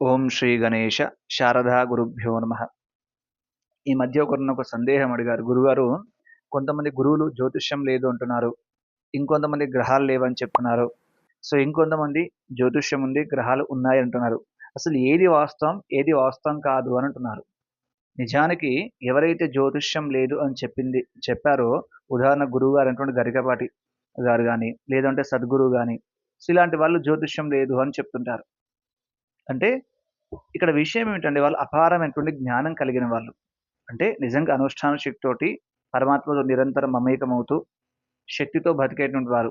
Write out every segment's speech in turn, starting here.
ఓం శ్రీ గణేష శారదా గురుభ్యో నమ. ఈ మధ్య ఒకరిని ఒక సందేహం అడిగారు. గురుగారు కొంతమంది గురువులు జ్యోతిష్యం లేదు అంటున్నారు. ఇంకొంతమంది గ్రహాలు లేవని చెప్తున్నారు. సో ఇంకొంతమంది జ్యోతిష్యం ఉంది గ్రహాలు ఉన్నాయి అంటున్నారు. అసలు ఏది వాస్తవం ఏది వాస్తవం కాదు అని అంటున్నారు. నిజానికి ఎవరైతే జ్యోతిష్యం లేదు అని చెప్పింది చెప్పారో ఉదాహరణ గురువు గారు అటువంటి గరికపాటి గారు కానీ లేదంటే సద్గురువు కానీ సో ఇలాంటి వాళ్ళు జ్యోతిష్యం లేదు అని చెప్తుంటారు. అంటే ఇక్కడ విషయం ఏమిటంటే వాళ్ళు అపారమైనటువంటి జ్ఞానం కలిగిన వాళ్ళు. అంటే నిజంగా అనుష్ఠాన శక్తితోటి పరమాత్మతో నిరంతరం మమేకమవుతూ శక్తితో బతికేటువంటి వారు.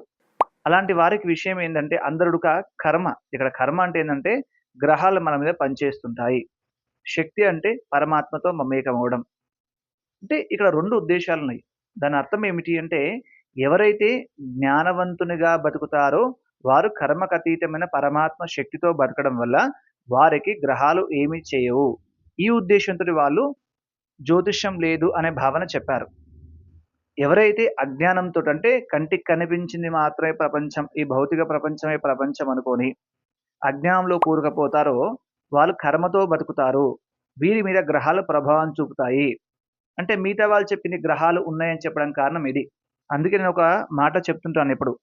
అలాంటి వారికి విషయం ఏంటంటే అందరుడుక కర్మ. ఇక్కడ కర్మ అంటే ఏంటంటే గ్రహాలు మన మీద పనిచేస్తుంటాయి. శక్తి అంటే పరమాత్మతో మమేకమవడం. అంటే ఇక్కడ రెండు ఉద్దేశాలు ఉన్నాయి దాని అర్థం ఏమిటి అంటే ఎవరైతే జ్ఞానవంతునిగా బతుకుతారో వారు కర్మకతీతమైన పరమాత్మ శక్తితో బతకడం వల్ల వారికి గ్రహాలు ఏమి చేయవు. ఈ ఉద్దేశంతో వాళ్ళు జ్యోతిష్యం లేదు అనే భావన చెప్పారు. ఎవరైతే అజ్ఞానంతో అంటే కంటికి కనిపించింది మాత్రమే ప్రపంచం ఈ భౌతిక ప్రపంచమే ప్రపంచం అనుకొని అజ్ఞానంలో కూరుకుపోతారో వాళ్ళు కర్మతో బతుకుతారు. వీరి మీద గ్రహాలు ప్రభావం చూపుతాయి. అంటే మిగతా వాళ్ళు చెప్పిన గ్రహాలు ఉన్నాయని చెప్పడానికి కారణం ఇది. అందుకే నేను ఒక మాట చెప్తుంటాను ఇప్పుడు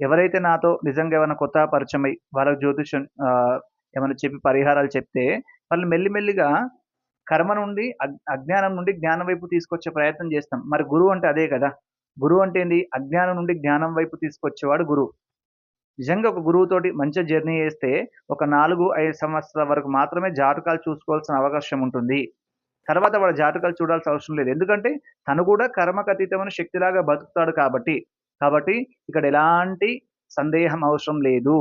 ఎవరైతే నాతో నిజంగా ఏమైనా కొత్త పరిచయం అయ్యి వాళ్ళకి జ్యోతిష్యం ఏమైనా చెప్పి పరిహారాలు చెప్తే వాళ్ళు మెల్లిమెల్లిగా కర్మ నుండి అజ్ఞానం నుండి జ్ఞానం వైపు తీసుకొచ్చే ప్రయత్నం చేస్తాం. మరి గురువు అంటే అదే కదా. గురువు అంటే ఏంది? అజ్ఞానం నుండి జ్ఞానం వైపు తీసుకొచ్చేవాడు గురువు. నిజంగా ఒక గురువుతోటి మంచి జర్నీ చేస్తే ఒక నాలుగు ఐదు సంవత్సరాల వరకు మాత్రమే జాతకాలు చూసుకోవాల్సిన అవకాశం ఉంటుంది. తర్వాత వాడు జాతకాలు చూడాల్సిన అవసరం లేదు. ఎందుకంటే తను కూడా కర్మకతీతమైన శక్తిలాగా బతుకుతాడు కాబట్టి. కాబట్టి ఇక్కడ ఎలాంటి సందేహం అవసరం లేదు.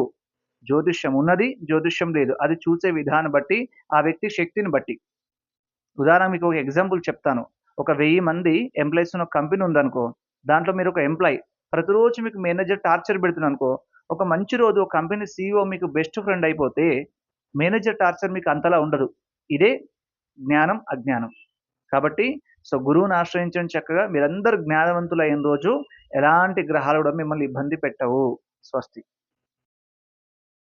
జ్యోతిష్యం ఉన్నది జ్యోతిష్యం లేదు. అది చూసే విధానం బట్టి ఆ వ్యక్తి శక్తిని బట్టి. ఉదాహరణ మీకు ఒక ఎగ్జాంపుల్ చెప్తాను. ఒక వెయ్యి మంది ఎంప్లాయీస్ ఉన్న కంపెనీ ఉందనుకో దాంట్లో మీరు ఒక ఎంప్లాయ్ ప్రతిరోజు మీకు మేనేజర్ టార్చర్ పెడుతున్నాను అనుకో ఒక మంచి రోజు ఒక కంపెనీ సీఈఓ మీకు బెస్ట్ ఫ్రెండ్ అయిపోతే మేనేజర్ టార్చర్ మీకు అంతలా ఉండదు. ఇదే జ్ఞానం అజ్ఞానం. కాబట్టి సో గురువుని ఆశ్రయించడం చక్కగా. మీరందరూ జ్ఞానవంతులు అయిన రోజు ఎలాంటి గ్రహాలు కూడా మిమ్మల్ని ఇబ్బంది పెట్టవు. స్వస్తి.